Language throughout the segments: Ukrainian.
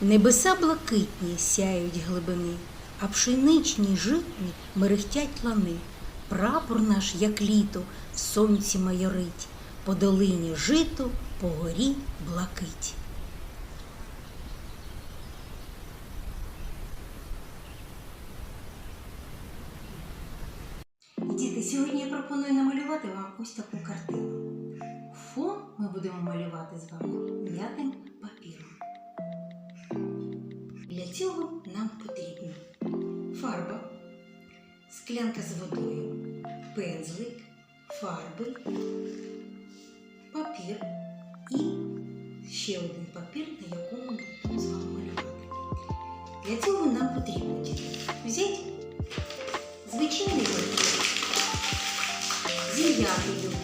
Небеса блакитні сяють глибини, а пшеничні житні мерехтять лани. Прапор наш, як літо, в сонці майорить, по долині жито, по горі блакить. Діти, сьогодні я пропоную намалювати вам ось таку картину. Фон ми будемо малювати з вами склянка з водою, пензлик, фарби, папір і ще один папір, на якому ми будемо з вами малювати. Для цього нам потрібно діти, взяти звичайний папір зім'ятою. Ще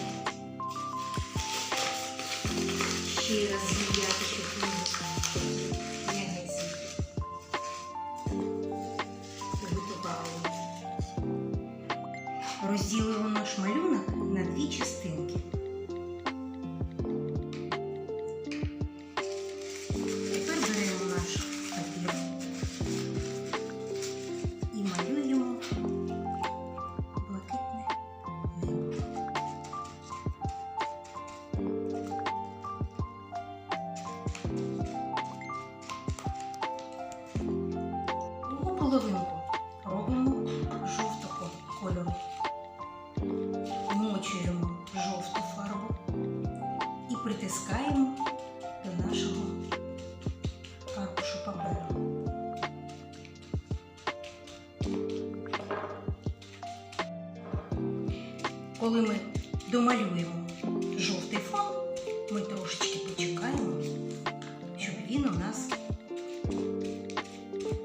Наш малюнок на дві частинки. Тепер беремо наш папір і малюємо блакитне небо. Другу половинку притискаємо до нашого аркушу паперу. Коли ми домалюємо жовтий фон, ми трошечки почекаємо, щоб він у нас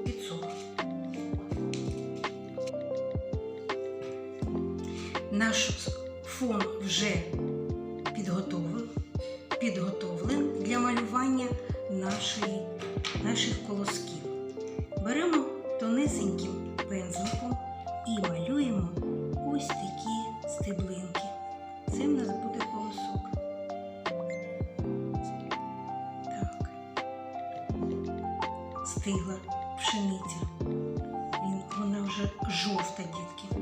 підсох. Наш фон вже підготовлений для малювання нашої, наших колосків. Беремо тонесеньким пензликом і малюємо ось такі стеблинки. Це в нас буде колосок. Так. Стигла пшениця. Вона вже жовта, дітки.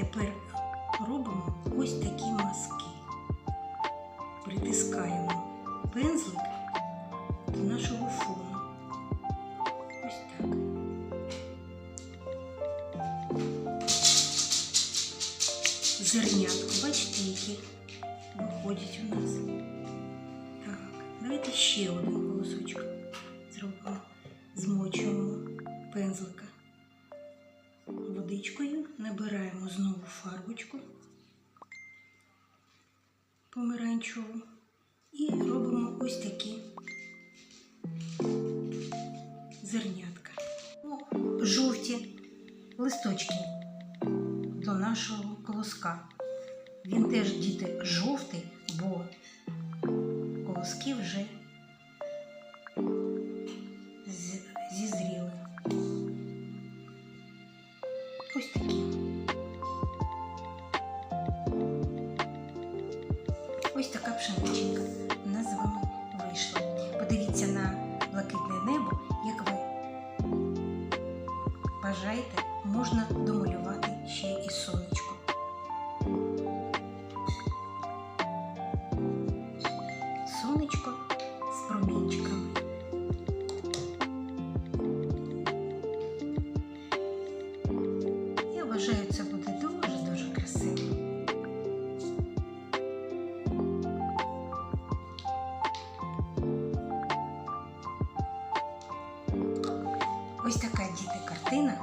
Тепер робимо ось такі маски. Притискаємо пензлик до нашого фону. Ось так. Зернятко, бачите, які виходять у нас. Давайте ще один колосочок зробимо. Змочуємо пензлика водичкою, набираємо знову фарбочку помаранчеву і робимо ось такі зернятка. Жовті листочки до нашого колоска. Він теж діти жовтий, бо колоски вже Ось такі. Ось така пшеничка у нас з вами вийшла. Подивіться на блакитне небо, як ви бажаєте, можна домалювати Ось така діти картина